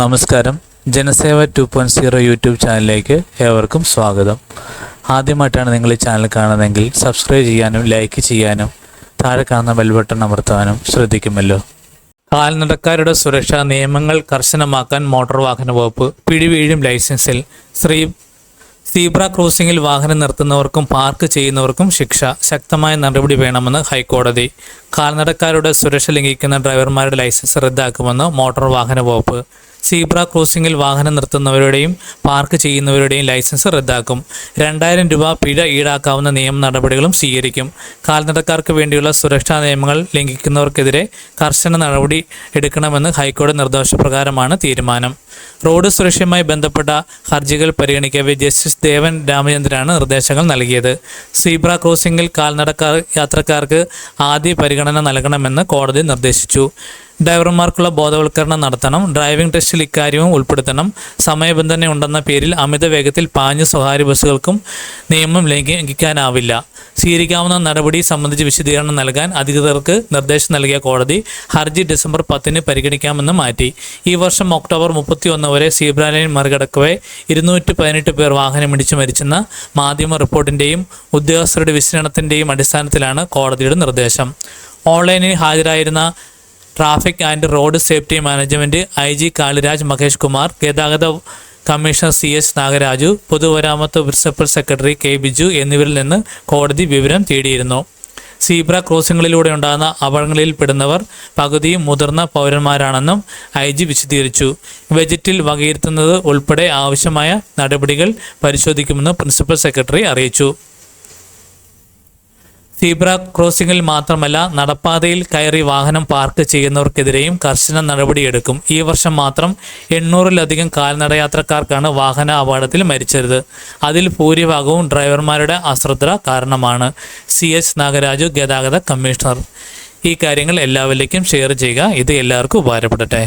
നമസ്കാരം. Janaseva two point zero YouTube ചാനലിലേക്ക് ഏവർക്കും സ്വാഗതം. ആദ്യമായിട്ടാണ് നിങ്ങൾ ഈ ചാനൽ കാണുന്നതെങ്കിൽ സബ്സ്ക്രൈബ് ചെയ്യാനും ലൈക്ക് ചെയ്യാനും താഴെ കാണുന്ന ബെൽ ബട്ടൺ അമർത്താനും ശ്രദ്ധിക്കുമല്ലോ. കാൽനടക്കാരുടെ സുരക്ഷാ നിയമങ്ങൾ കർശനമാക്കാൻ മോട്ടോർ വാഹന വകുപ്പ് പിടിവീഴും ലൈസൻസിൽ ശ്രീ സീബ്ര ക്രോസിംഗിൽ വാഹനം നിർത്തുന്നവർക്കും പാർക്ക് ചെയ്യുന്നവർക്കും ശിക്ഷ ശക്തമായ നടപടി വേണമെന്ന് ഹൈക്കോടതി. കാൽനടക്കാരുടെ സുരക്ഷ ലംഘിക്കുന്ന ഡ്രൈവർമാരുടെ ലൈസൻസ് റദ്ദാക്കുമെന്ന് മോട്ടോർ വാഹന വകുപ്പ്. സീബ്ര ക്രോസിംഗിൽ വാഹനം നിർത്തുന്നവരുടെയും പാർക്ക് ചെയ്യുന്നവരുടെയും ലൈസൻസ് റദ്ദാക്കും. രണ്ടായിരം രൂപ പിഴ ഈടാക്കാവുന്ന നിയമ നടപടികളും സ്വീകരിക്കും. കാൽനടക്കാർക്ക് വേണ്ടിയുള്ള സുരക്ഷാ നിയമങ്ങൾ ലംഘിക്കുന്നവർക്കെതിരെ കർശന നടപടി എടുക്കണമെന്ന് ഹൈക്കോടതി നിർദ്ദേശപ്രകാരമാണ് തീരുമാനം. റോഡ് സുരക്ഷയുമായി ബന്ധപ്പെട്ട ഹർജികൾ പരിഗണിക്കവെ ജസ്റ്റിസ് ദേവൻ രാമചന്ദ്രനാണ് നിർദ്ദേശങ്ങൾ നൽകിയത്. സീബ്ര ക്രോസിംഗിൽ കാൽനടക്കാർ യാത്രക്കാർക്ക് ആദ്യ പരിഗണന നൽകണമെന്ന് കോടതി നിർദ്ദേശിച്ചു. ഡ്രൈവർമാർക്കുള്ള ബോധവൽക്കരണം നടത്തണം ഡ്രൈവിംഗ് ടെസ്റ്റിൽ ഇക്കാര്യവും ഉൾപ്പെടുത്തണം. സമയബന്ധന ഉണ്ടെന്ന പേരിൽ അമിത വേഗത്തിൽ പാഞ്ഞ് സ്വകാര്യ ബസ്സുകൾക്കും നിയമം ലംഘിക്കാനാവില്ല. സ്വീകരിക്കാവുന്ന നടപടി സംബന്ധിച്ച് വിശദീകരണം നൽകാൻ അധികൃതർക്ക് നിർദ്ദേശം നൽകിയ കോടതി ഹർജി ഡിസംബർ പത്തിന് പരിഗണിക്കാമെന്ന് മാറ്റി. ഈ വർഷം ഒക്ടോബർ മുപ്പത്തി ഒന്ന് വരെ സീബ്ര ലൈൻ മറികടക്കവെ ഇരുന്നൂറ്റി പതിനെട്ട് പേർ വാഹനമിടിച്ച് മരിച്ചെന്ന മാധ്യമ റിപ്പോർട്ടിന്റെയും ഉദ്യോഗസ്ഥരുടെ വിശകലനത്തിന്റെയും അടിസ്ഥാനത്തിലാണ് കോടതിയുടെ നിർദ്ദേശം. ഓൺലൈനിൽ ഹാജരായിരുന്ന traffic and road safety management I G Kaliraj Mahesh Kumar ഗതാഗത കമ്മീഷണർ സി എസ് നാഗരാജു പൊതുമരാമത്ത് പ്രിൻസിപ്പൽ സെക്രട്ടറി കെ ബിജു എന്നിവരിൽ നിന്ന് കോടതി വിവരം തേടിയിരുന്നു. സീബ്ര ക്രോസിംഗുകളിലൂടെ ഉണ്ടാകുന്ന അപകടങ്ങളിൽ പെടുന്നവർ പകുതിയും മുതിർന്ന പൗരന്മാരാണെന്നും ഐ ജി വിശദീകരിച്ചു. ബജറ്റിൽ വകയിരുത്തുന്നത് ഉൾപ്പെടെ ആവശ്യമായ നടപടികൾ പരിശോധിക്കുമെന്ന് പ്രിൻസിപ്പൽ സെക്രട്ടറി അറിയിച്ചു. സീബ്ര ക്രോസിംഗിൽ മാത്രമല്ല നടപ്പാതയിൽ കയറി വാഹനം പാർക്ക് ചെയ്യുന്നവർക്കെതിരെയും കർശന നടപടിയെടുക്കും. ഈ വർഷം മാത്രം എണ്ണൂറിലധികം കാൽനട യാത്രക്കാർക്കാണ് വാഹന അപകടത്തിൽ മരിച്ചത്. അതിൽ ഭൂരിഭാഗവും ഡ്രൈവർമാരുടെ അശ്രദ്ധ കാരണമാണ്. സി എച്ച് നാഗരാജു ഗതാഗത കമ്മീഷണർ. ഈ കാര്യങ്ങൾ എല്ലാവരിലേക്കും ഷെയർ ചെയ്യുക. ഇത് എല്ലാവർക്കും ഉപകാരപ്പെടട്ടെ.